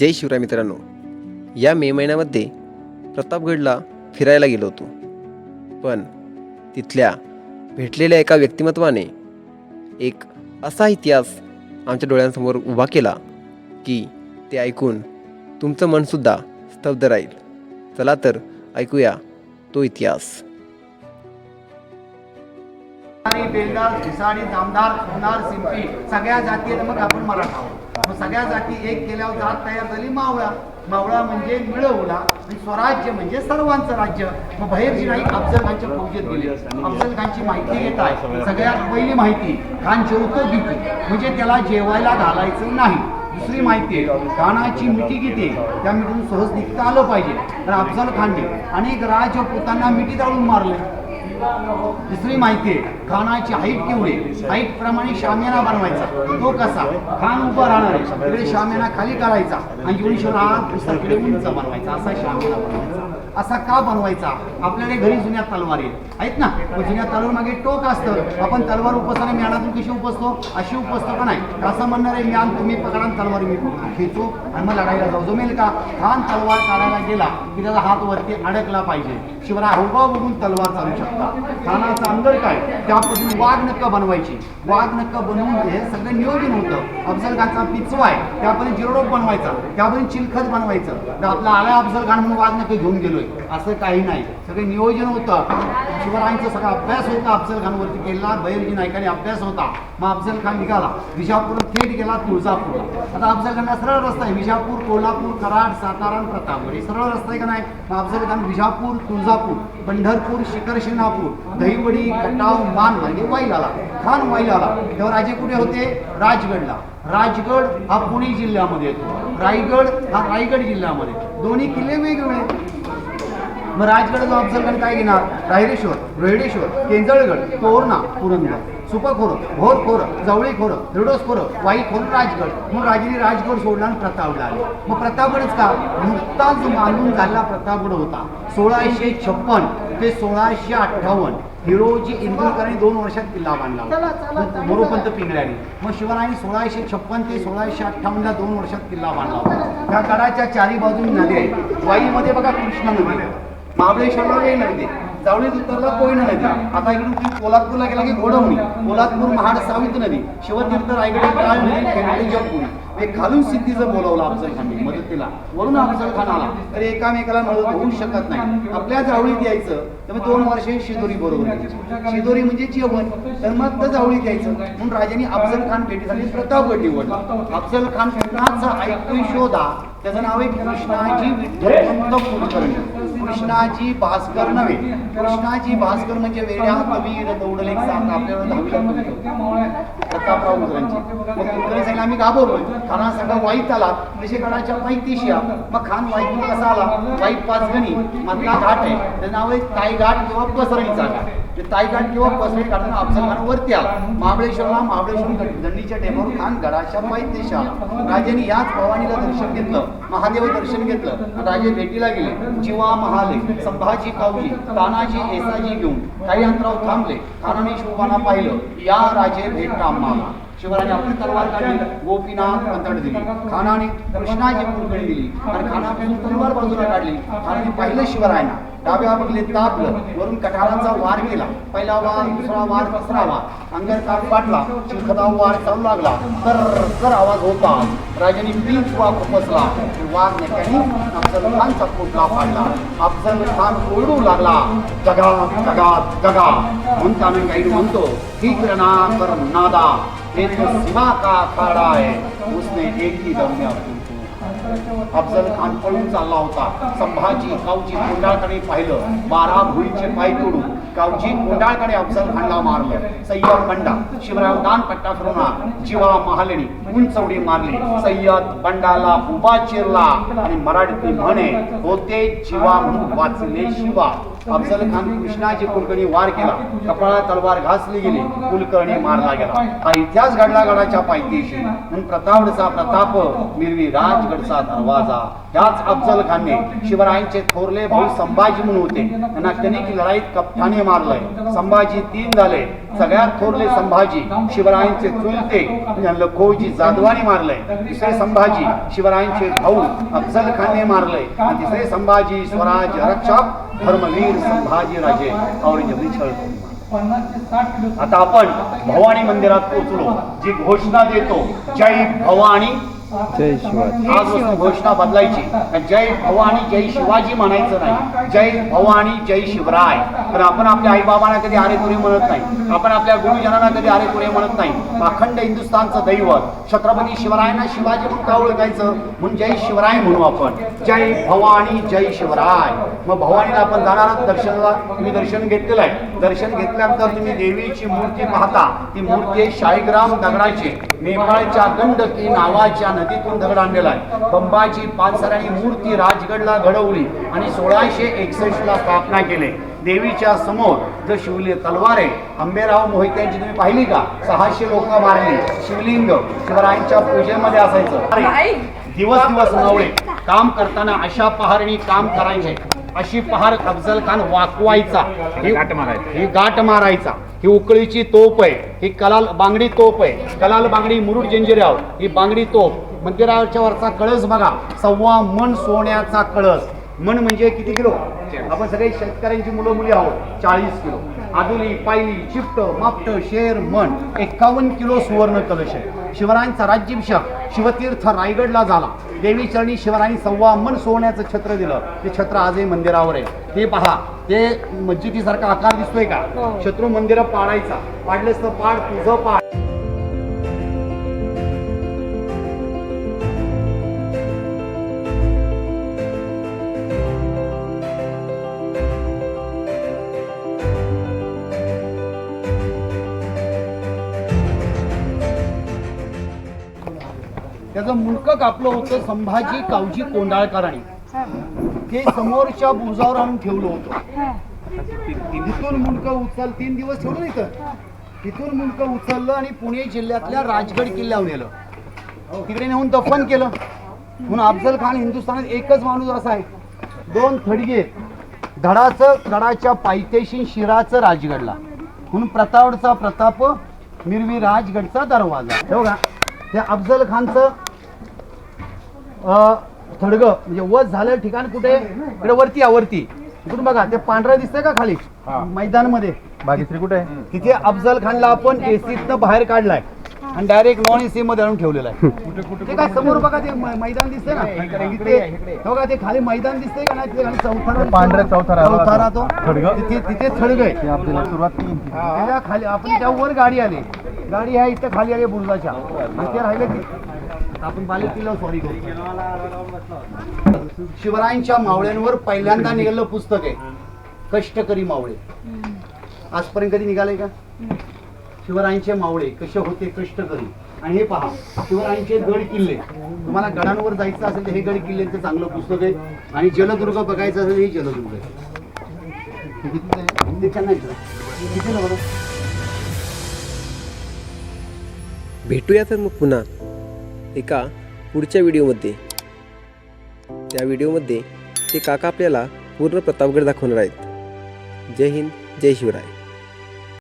जय शिवराय मित्रांनो. या मे महिन्यामध्ये प्रतापगडला फिरायला गेलो होतो. पण तिथल्या भेटलेल्या एका व्यक्तिमत्वाने एक असा इतिहास आमच्या डोळ्यांसमोर उभा केला की ते ऐकून तुमचं मनसुद्धा स्तब्ध राहील. चला तर ऐकूया तो इतिहास. बेलदार घिसाडी जामदार सोनार सिंपी सगळ्या जाती आहेत, मग आपण मराठा आहोत. मग सगळ्या जाती एक केल्यावर जात तयार झाली मावळा. मावळा म्हणजे मिळवला आणि स्वराज्य म्हणजे सर्वांचं राज्य. मग बहेरची नाही अफजल खानच्या फौजेत गेले अफजल खानची माहिती घेत आहे सगळ्यात पहिली माहिती खान जेवतो किती म्हणजे त्याला जेवायला घालायचं नाही. दुसरी माहिती आहे कानाची मिठी किती आहे त्या मिठीतून सहज निघता आलं पाहिजे. तर अफजल खानने अनेक राजपुतांना मिठी जाळून मारले. दुसरी माहिती आहे खानाची हाईट केवढी हाईट प्रमाणे शामियाना बनवायचा. तो कसा? खान उभा राहणार आहे. तिकडे शामियाना खाली करायचा आणि जेवढी हा दुसरीकडे उंच बनवायचा. असा शामियाना बनवायचा. असा का बनवायचा? आपल्याकडे घरी जुन्या तलवारी आहेत. ना? जुन्या तलवार मागे टोक असतं. आपण तलवार उपसताना म्यानातून कशी उपसतो? अशी उपसतो का नाही? असं म्हणणार आहे म्यान तुम्ही पकडा तलवार मी पकडू. खेचू आणि मग लढाईला जाऊ. जमेल का? खान तलवार काढायला गेला की त्याचा हात वरती अडकला पाहिजे. शिवराय हावभाव बघून तलवार चालू शकता. खानाचा अंदर काय? त्यापासून वाघ नक्क बनवायची. वाघ नक्क बनवून हे सगळं नियोजन होतं. अफजल खानचा पिचवा आहे. त्यापर्यंत जिरोडोप बनवायचा. त्यापर्यंत चिलखत बनवायचं. तर आपला आला अफजल खान म्हणून वाघ नक्क घेऊन गेलोय. असं काही नाही. सगळे नियोजन होतं. शिवरायांचा सगळा अभ्यास होता. अफजल खानवरती केला. बैरजी नायकाने अभ्यास होता. मग अफजल खान निघाला. विजापूर थेट गेला तुळजापूरला. आता अफजल खानला सरळ रस्ता आहे. विजापूर कोल्हापूर कराड सातारा आणि प्रतापगड हे सरळ रस्ता आहे का नाही? मग अफजल खान विजापूर तुळजापूर पंढरपूर शिखर शिंगणापूर दहीवडी कटाव मान म्हणजे वाईल आला खान वाईल आला तेव्हा राजे कुठे होते? राजगडला. राजगड हा पुणे जिल्ह्यामध्ये येतो. रायगड हा रायगड जिल्ह्यामध्ये दोन्ही किल्ले वेगवेगळे. मग राजगड जो अफजल खान काय घेणार? रायरेश्वर रोहिडेश्वर केंजळगड तोरणा पुरंदर सुपखोरं भोरखोरं जवळीखोरं हिरडोसखोरं वाईखोरं राजगड. मग राजाने राजगड सोडला आणि प्रतापगड आले मग प्रतापगडच का? नुकताच जो बांधून झालेला प्रतापगड होता. सोळाशे छप्पन ते सोळाशे अठ्ठावन्न. हिरोजी इंदुरकरांनी दोन वर्षात किल्ला बांधला होता. मोरोपंत पिंगळ्याने. मग शिवरायांनी सोळाशे छप्पन ते सोळाशे अठ्ठावन्नला दोन वर्षात किल्ला बांधला होता. त्या गडाच्या चारी बाजूनी नदी आहे वाईमध्ये बघा कृष्णा नदी आहे. महाबळेश्वरला वेळ नदी जावळीत उत्तरला कोयना नदी आता इकडून कोल्हापूरला गेला की घोडवणी. कोल्हापूर महाड सावित नदी शिवतीर्थ रायगड काळ नदी खेळाडू जगपुरी हे खालून सिद्धीचं बोलवलं अफजल खानने मदतीला. वरून अफजल खान आला. तर एकामेकाला मदत होऊ शकत नाही. आपल्या जावळीत यायचं तर मग दोन वर्षे शिदोरी बरोबर शिदोरी म्हणजे जेवण तर मग तर जावळीत यायचं. म्हणून राजाने अफजल खान भेटीसाठी प्रतापगड निवडला. अफजल खान कुणाचा ऐकू शोधा. त्याचं नाव आहे कृष्णाजी विठ्ठल कुलकर्णी. कृष्णाजी भास्कर नव्हे. कृष्णाजी भास्कर म्हणजे वेगळ्या कवीर दौडले सांग आपल्याला दहावीला प्रतापराव मुद्रांची मग सांगितलं आम्ही घाबरलोय खाना सगळा वाईट आला निशेकडाच्या गडाच्या मग खान वाईट कसा आला? वाईट पाच गणी. मधला घाट आहे. त्याचं नाव आहे ताई घाट किंवा पसरणीचा घाट. ताईघाट किंवा पसरे काढताना अफजल खान वरती आला. महाबळेश्वरला महाबळेश्वर दंडीच्या टेमावर खान गडाच्या पैतीशी आला राजाने याच भवानीला दर्शन घेतलं महादेव दर्शन घेतलं. राजे भेटीला गेले. जीवा महाले संभाजी कावजी तानाजी एसाजी घेऊन काही अंतरावर थांबले. खानाने शोभाना पाहिलं. या राजे भेट आम्हाला शिवराने आपली तलवार काढली. गोपीनाथ कंतड दिली. खानाने कृष्णाची कुलकडी दिली. आणि खानापासून तलवार बाजूला काढली. आणि पाहिलं शिवरायांना. डाव्या बघले तापलं. वरून कठाराचा वार केला पहिला वार दुसरा वार तिसरा वार. अंगर काप पाटला चिखदा वार चालू लागला. तर तर आवाज होता. राजाने पीक वाघ उपसला. वाघ नेत्याने अफजल खानचा पोटला पाडला. अफजल खान ओरडू लागला. जगा जगा जगा म्हणताना काही म्हणतो. ही किरणा कर नादा. एक सीमा का अखाड़ा है उसने एक ही दम में अपनी अफजल खान पळून चालला होता. संभाजी कावजी कोंडाळकडे पाहिलं. बारा भुईचे पाय तोडून कावजी कोंडाळकडे अफजल खानला मारलं. सय्यद बंडा शिवराव दान पट्टा फिरवणार जीवा महालणी उंचवडी मारली. सय्यद बंडाला उभा चिरला. आणि मराठी म्हणे होते जीवा म्हणून वाचले शिवा. अफजल खान कृष्णाची कुलकर्णी वार केला. कपाळा तलवार घासली गेली. कुलकर्णी मारला गेला. हा इतिहास घडला गडाच्या पायथ्याशी. म्हणून प्रतापचा प्रताप मिरवी राजगडचा दरवाजा. याच अफजल खानने शिवरायांचे थोरले भाऊ संभाजी म्हणून होते. त्यांना कणिक लढाईत कप्ताने मारलंय. संभाजी तीन झाले. सगळ्यात थोरले संभाजी शिवरायांचे चुलते लखोजी जाधवानी मारलंय. दुसरे संभाजी शिवरायांचे भाऊ अफजल खानने मारलंय. तिसरे संभाजी स्वराज रक्षक धर्मवीर संभाजी राजे औरंगजेबने छळ आता आपण भवानी मंदिरात पोहोचलो. जी घोषणा देतो जय भवानी. जय शिवाजी. आजपासून घोषणा बदलायची. जय भवानी जय शिवाजी म्हणायचं नाही. जय भवानी जय शिवराय. पण आपण आपल्या आईबाबांना कधी अरे म्हणत नाही. आपण आपल्या गुरुजनांना कधी अरे म्हणत नाही. अखंड हिंदुस्थानचं दैवत. छत्रपती शिवरायांना शिवाजी म्हणून का ओळखायचं? म्हणून जय शिवराय म्हणू आपण. जय भवानी जय शिवराय. मग भवानीला आपण जाणार दर्शनाला. तुम्ही दर्शन घेतलेलं आहे. दर्शन घेतल्यानंतर तुम्ही देवीची मूर्ती पाहता. ती मूर्ती आहे शाळीग्राम दगडाची. नेपाळच्या गंडकी नावाच्या नदीतून दगड आणलेला आहे. बंबाची पानसरांनी मूर्ती राजगडला घडवली आणि सोळाशे एकसष्ट ला स्थापना केली. देवीच्या समोर जर शिवली तलवार. आहे आंबेराव मोहित्यांची तुम्ही पाहिली का? सहाशे लोक मारली. शिवलिंग शिवरायांच्या पूजेमध्ये असायचं. दिवस दिवस मावळे काम करताना अशा पहारणी काम करायचे. अशी पहार अफजल खान वाकवायचा. ही गाठ मारायचा. ही गाठ मारायचा. ही उकळीची तोप आहे. ही कलाल बांगडी तोप आहे. कलाल बांगडी मुरुड जंजिराव ही बांगडी तोप. मंदिराच्या वरचा कळस बघा. सव्वा मन सोन्याचा कळस. मन म्हणजे किती किलो? आपण सगळे शेतकऱ्यांची मुलं मुली आहोत. चाळीस किलो. आदुली पायली चिपट मापट शेर मन. एकावन्न किलो सुवर्ण कलश आहे. शिवरायांचा राज्याभिषेक शिवतीर्थ रायगडला झाला. देवी चरणी शिवरायांनी सव्वा मन सोन्याचं छत्र दिलं. ते छत्र आजही मंदिरावर आहे. ते पहा. ते मस्जिदीसारखा आकार दिसतोय का? शत्रू मंदिर पाडायचा. पाडलेस तर पाड तुझं पाड. त्याचं मुंडकं कापलं होतं संभाजी कावजी कोंडाळकरांनी. ते समोरच्या बोजावर आणून ठेवलं होतं. तिथून मुंडकं उचल तीन दिवस ठेवलं इथं तिथून मुंडकं उचललं आणि पुणे जिल्ह्यातल्या राजगड किल्ल्यावर नेलं. तिकडे नेऊन दफन केलं. म्हणून अफजल खान हिंदुस्थानात एकच माणूस असा आहे. दोन थडगे. धडाचं गडाच्या पायथ्याशी शिराचं राजगडला. म्हणून प्रतापचा प्रताप मिरवी राजगडचा दरवाजा. हो का त्या अफजल खानचं थडग म्हणजे वध झालं ठिकाण कुठे? इकडे वरती आहे, वरती. इकडून बघा ते पांढरं दिसतंय का खाली? मैदानमध्ये. भाग्यश्री कुठे आहे? तिथे अफजल खानला आपण एसीतनं बाहेर काढलाय. आणि डायरेक्ट नॉन एसी मध्ये आणून ठेवलेलं आहे. ते काय समोर बघा ते मै- मैदान दिसतंय ना? तिथे हो का ते खाली मैदान दिसतंय का नाही तिथे खाली चौथारा पांढरा चौथारा. चौथारा तो? तिथे तिथे थडग आहे. आपल्याला सुरुवात केली. खाली आपण त्या वर गाडी आली गाडी आहे इथं खाली आली बुरुजाच्या आणि ते राहिले की आपण बाले किल्ला सॉरी करू. शिवरायांच्या मावळ्यांवर पहिल्यांदा निघालं पुस्तक आहे. कष्टकरी मावळे. आजपर्यंत कधी निघाले का? शिवरायांचे मावळे कसे होते कष्टकरी. आणि हे पहा शिवरायांचे गड किल्ले. तुम्हाला गडांवर जायचं असेल तर हे गड किल्ल्यांचं चांगलं पुस्तक आहे. आणि जलदुर्ग बघायचं असेल हे जलदुर्ग आहे? भेटूया तर मग पुन्हा. एका पुढच्या व्हिडिओमध्ये. त्या व्हिडिओमध्ये ते काका आपल्याला पूर्ण प्रतापगड दाखवणार आहेत. जय हिंद जय शिवराय.